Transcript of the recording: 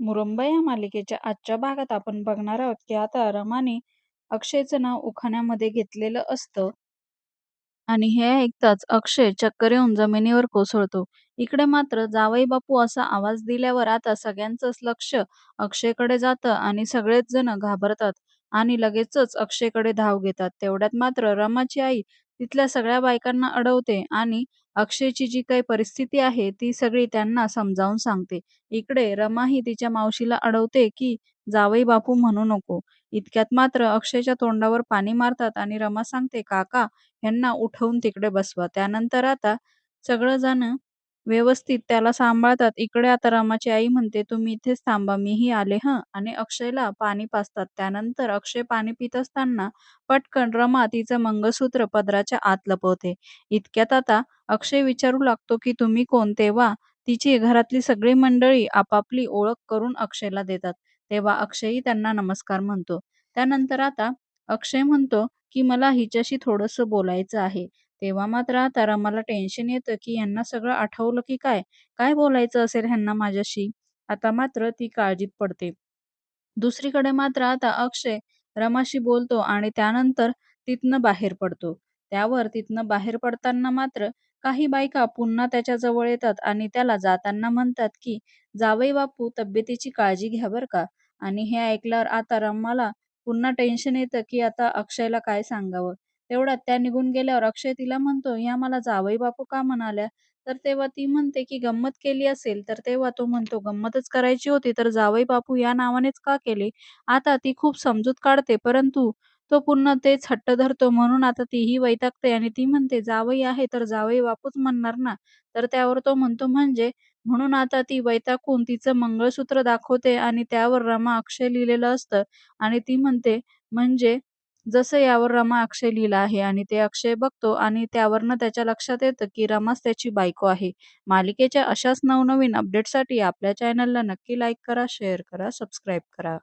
मुरंबा या मालिकेच्या आजच्या भागात आपण बघणार आहोत की आता रमाने अक्षयचं नाव उखाण्यामध्ये घेतलेलं असतं आणि हे ऐकताच अक्षय चक्कर येऊन जमिनीवर कोसळतो. इकडे मात्र जावई बापू असा आवाज दिल्यावर आता सगळ्यांचंच लक्ष अक्षयकडे जातं आणि सगळेच जण घाबरतात आणि लगेचच अक्षयकडे धाव घेतात. तेवढ्यात मात्र रमाची आई तिथल्या सगळ्या बायकांना अडवते आणि अक्षयची जी काही परिस्थिती आहे ती सगळी त्यांना समजावून सांगते. इकडे रमाही तिच्या मावशीला अडवते की जावई बापू म्हणू नको. इतक्यात मात्र अक्षयच्या तोंडावर पाणी मारतात आणि रमा सांगते, "काका, यांना उठवून तिकडे बसवा." त्यानंतर आता सगळंजण व्यवस्थित त्याला सांभाळतात. इकडे आता रमाची आई म्हणते, "तुम्ही इथेच थांबा, मीही आले हं." आणि अक्षयला पाणी पाजतात. त्यानंतर अक्षय पाणी पित असताना पटकन रमा तिचं मंगळसूत्र पदराच्या आत लपवते. इतक्यात आता अक्षय विचारू लागतो की तुम्ही कोण? तेव्हा तिची घरातली सगळी मंडळी आपापली ओळख करून अक्षयला देतात. तेव्हा अक्षयही त्यांना नमस्कार म्हणतो. त्यानंतर आता अक्षय म्हणतो की मला हिच्याशी थोडंसं बोलायचं आहे. तेव्हा मात्र आता रमाला टेन्शन येतं की ह्यांना सगळं आठवलं की काय? काय बोलायचं असेल ह्यांना माझ्याशी? आता मात्र ती काळजीत पडते. दुसरीकडे मात्र आता अक्षय रमाशी बोलतो आणि त्यानंतर तिथनं बाहेर पडतो. त्यावर तिथनं बाहेर पडताना मात्र काही बायका पुन्हा त्याच्याजवळ येतात आणि त्याला जाताना म्हणतात की जावई बापू तब्येतीची काळजी घ्या बरं का. आणि हे ऐकल्यावर आता रमाला पुन्हा टेन्शन येतं की आता अक्षयला काय सांगावं. तेवढ्यात त्या निघून गेल्यावर अक्षय तिला म्हणतो, या मला जावई बापू का म्हणाल्या?" तर तेव्हा ती म्हणते की गंमत केली असेल. तर तेव्हा तो म्हणतो, "गंमतच करायची होती तर जावई बापू या नावानेच का केले?" आता ती खूप समजूत काढते परंतु तो पुन्हा तेच हट्ट धरतो म्हणून आता तीही वैतागते आणि ती म्हणते, "जावई आहे तर जावई बापूच म्हणणार ना." तर त्यावर तो म्हणतो, "म्हणजे?" म्हणून आता ती वैतागून तिचं मंगळसूत्र दाखवते आणि त्यावर रमा अक्षय लिहिलेलं असतं आणि ती म्हणते, "म्हणजे?" जसं यावर रमा अक्षय लिहिलं आहे आणि ते अक्षय बघतो आणि त्यावरनं त्याच्या लक्षात येतं की रमाच त्याची बायको आहे. मालिकेच्या अशाच नवनवीन अपडेटसाठी आपल्या चॅनलला नक्की लाईक करा, शेअर करा, सबस्क्राईब करा.